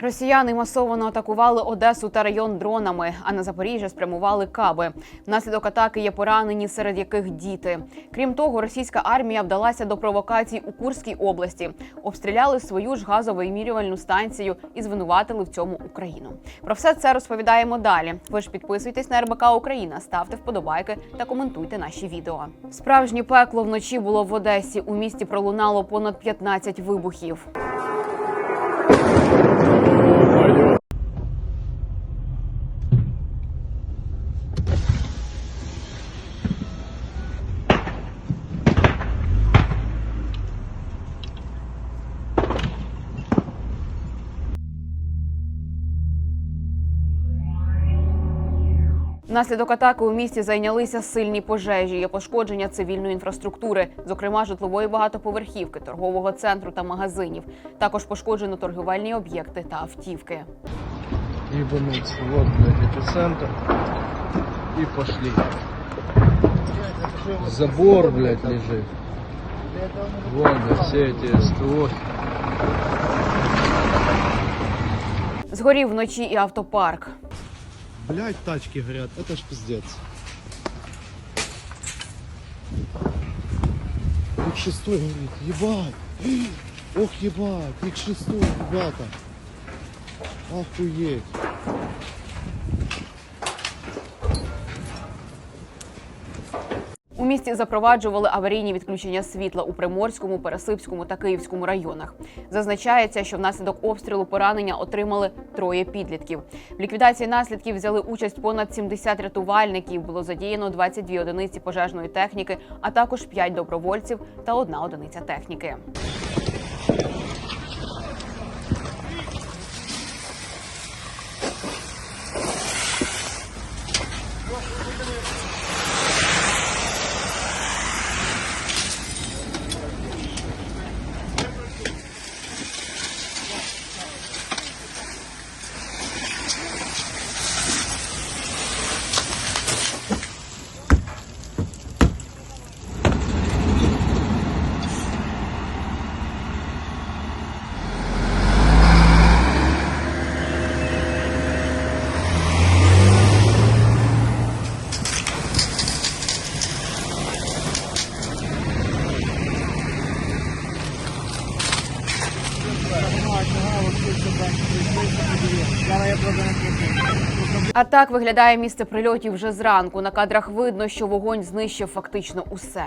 Росіяни масово атакували Одесу та район дронами, а на Запоріжжя спрямували каби. Внаслідок атаки є поранені, серед яких діти. Крім того, російська армія вдалася до провокацій у Курській області, обстріляли свою ж газовимірювальну станцію і звинуватили в цьому Україну. Про все це розповідаємо далі. Ви ж підписуйтесь на РБК Україна, ставте вподобайки та коментуйте наші відео. Справжнє пекло вночі було в Одесі. У місті пролунало понад 15 вибухів. Внаслідок атаки у місті зайнялися сильні пожежі. Є пошкодження цивільної інфраструктури, зокрема житлової багатоповерхівки, торгового центру та магазинів. Також пошкоджено торгівельні об'єкти та автівки. ебануться. Вот, эпицентр. И пошли. Забор, блядь, лежит. Вон, все эти СТО. Згорів вночі і автопарк. Блять, тачки горят, это ж пиздец. Ик шестой горит, ебать. Ох, ебать, ик шестой, ребята. Охуеть. Місті запроваджували аварійні відключення світла у Приморському, Пересипському та Київському районах. Зазначається, що внаслідок обстрілу поранення отримали троє підлітків. В ліквідації наслідків взяли участь понад 70 рятувальників. Було задіяно 22 одиниці пожежної техніки, а також 5 добровольців та одна одиниця техніки. А так виглядає місце прильотів вже зранку. На кадрах видно, що вогонь знищив фактично усе.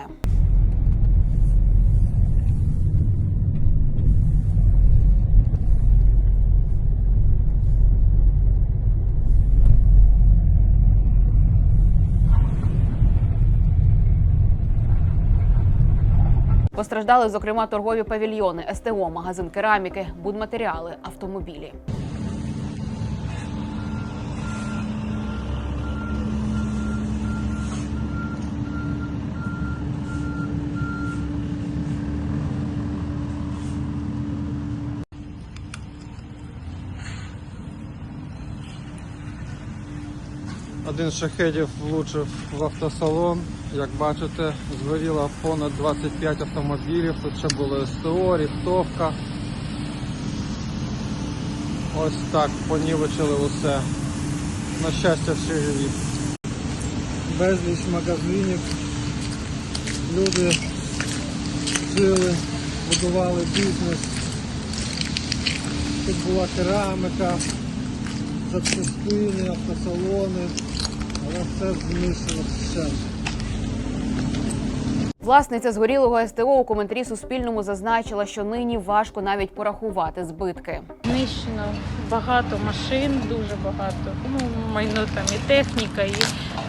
Постраждали, зокрема, торгові павільйони, СТО, магазин кераміки, будматеріали, автомобілі. Один з шахедів влучив в автосалон. Як бачите, згоріло понад 25 автомобілів. Тут ще було СТО, ріхтовка. Ось так понівечили усе. На щастя, всі живі. Безліч магазинів. Люди жили, будували бізнес. Тут була кераміка, запчастини, автосалони, Власниця згорілого СТО у коментарі Суспільному зазначила, що нині важко навіть порахувати збитки. Знищено багато машин, дуже багато. Ну, майно там і техніка, і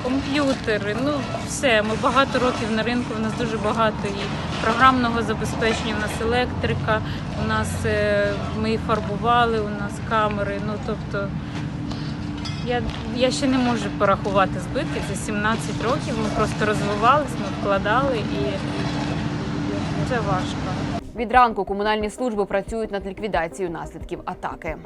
комп'ютери. Ну, все. Ми багато років на ринку. У нас дуже багато і програмного забезпечення, у нас електрика, у нас е, ми фарбували, у нас камери. Ну тобто я, я ще не можу порахувати збитки. Це 17 років. Ми просто розвивались, ми вкладали і це важко. Від ранку комунальні служби працюють над ліквідацією наслідків атаки.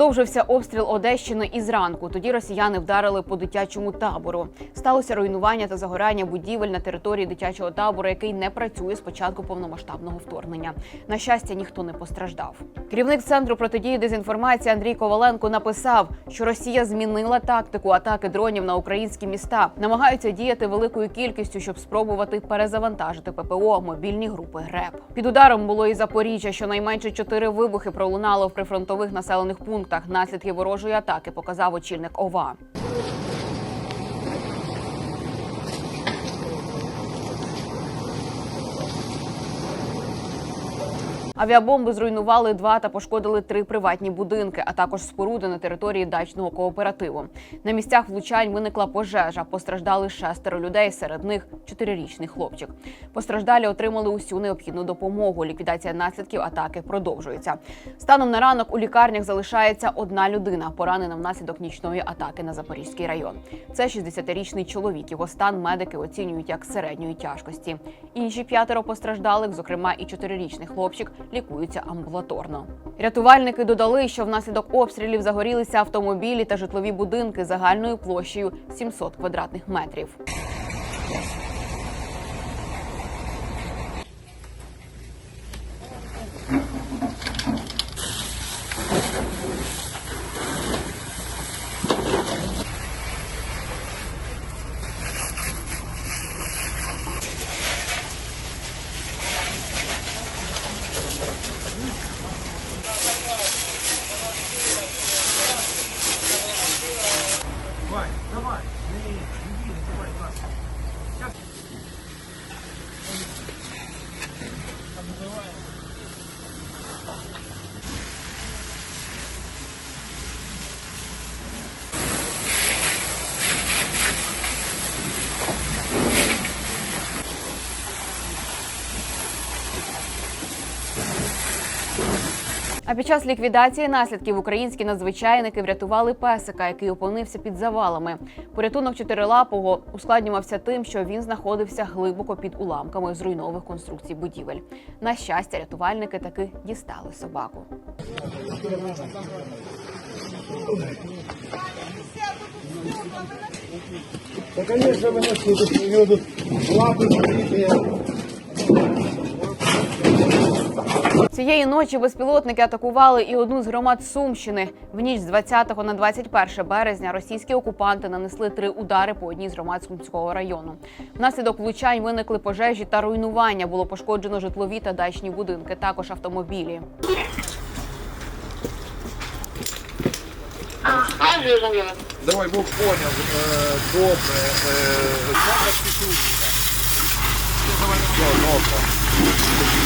Продовжився обстріл Одещини і зранку. Тоді росіяни вдарили по дитячому табору. Сталося руйнування та загорання будівель на території дитячого табору, який не працює з початку повномасштабного вторгнення. На щастя, ніхто не постраждав. Керівник центру протидії дезінформації Андрій Коваленко написав, що Росія змінила тактику атаки дронів на українські міста, намагаються діяти великою кількістю, щоб спробувати перезавантажити ППО мобільні групи ГРЕБ. Під ударом було і Запоріжжя. Щонайменше чотири вибухи пролунало в прифронтових населених пунктах. Наслідки ворожої атаки показав очільник ОВА. Авіабомби зруйнували два та пошкодили три приватні будинки, а також споруди на території дачного кооперативу. На місцях влучань виникла пожежа. Постраждали шестеро людей. Серед них чотирирічний хлопчик. Постраждалі отримали усю необхідну допомогу. Ліквідація наслідків атаки продовжується. Станом на ранок у лікарнях залишається одна людина, поранена внаслідок нічної атаки на Запорізький район. Це 60-річний чоловік. Його стан медики оцінюють як середньої тяжкості. Інші п'ятеро постраждалих, зокрема і чотирирічний хлопчик, лікуються амбулаторно. Рятувальники додали, що внаслідок обстрілів загорілися автомобілі та житлові будинки загальною площею 700 квадратних метрів. А під час ліквідації наслідків українські надзвичайники врятували песика, який опинився під завалами. Порятунок чотирилапого ускладнювався тим, що він знаходився глибоко під уламками зруйнових конструкцій будівель. На щастя, рятувальники таки дістали собаку. Да, конечно, выносит, у него тут лапы забитые. Цієї ночі безпілотники атакували і одну з громад Сумщини. В ніч з 20 на 21 березня російські окупанти нанесли три удари по одній з громад Сумського району. Внаслідок влучань виникли пожежі та руйнування. Було пошкоджено житлові та дачні будинки, також автомобілі. Давай, Бог понял, э, добре. Номер сотрудника. Добре.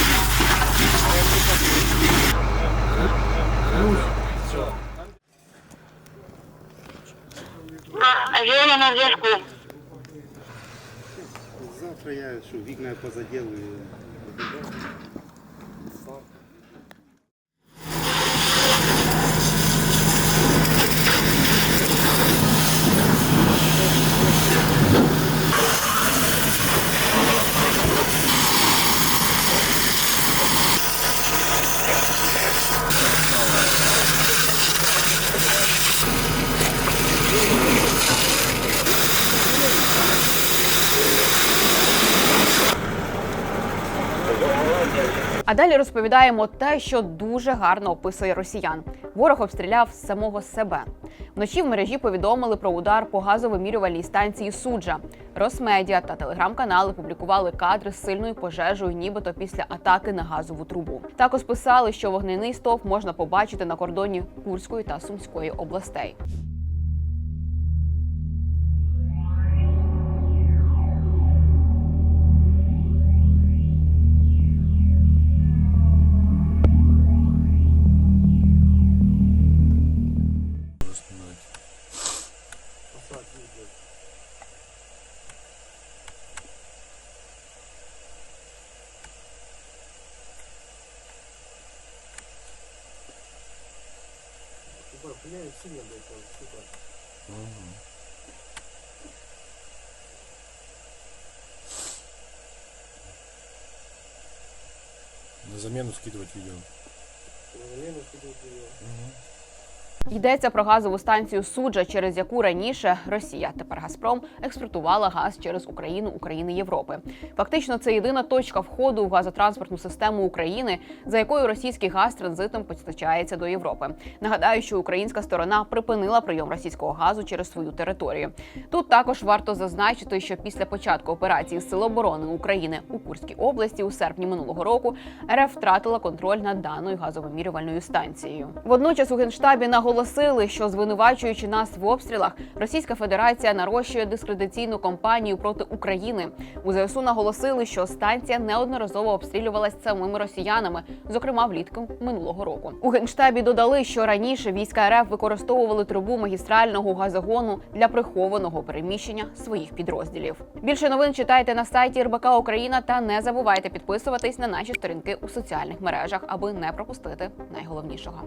Зелено на зв'язку. Завтра я что, вікна позаделаю. Далі розповідаємо те, що дуже гарно описує росіян. Ворог обстріляв самого себе. Вночі в мережі повідомили про удар по газовимірювальній станції суджа. Росмедіа та телеграм-канали публікували кадри з сильною пожежею, нібито після атаки на газову трубу. Також писали, що вогняний стовп можна побачити на кордоні Курської та Сумської областей. такое сильно до штука. На замену скидывать видео. На замену скидывать видео. Угу. Йдеться про газову станцію суджа, через яку раніше Росія, тепер Газпром, експортувала газ через Україну, України Європи. Фактично, це єдина точка входу в газотранспортну систему України, за якою російський газ транзитом постачається до Європи. Нагадаю, що українська сторона припинила прийом російського газу через свою територію. Тут також варто зазначити, що після початку операції Сил оборони України у Курській області у серпні минулого року РФ втратила контроль над даною газовимірювальною станцією. Водночас у генштабі наголосили, що звинувачуючи нас в обстрілах, Російська Федерація нарощує дискредитаційну кампанію проти України. У ЗСУ наголосили, що станція неодноразово обстрілювалась самими росіянами, зокрема влітку минулого року. У генштабі додали, що раніше війська РФ використовували трубу магістрального газогону для прихованого переміщення своїх підрозділів. Більше новин читайте на сайті РБК Україна та не забувайте підписуватись на наші сторінки у соціальних мережах, аби не пропустити найголовнішого.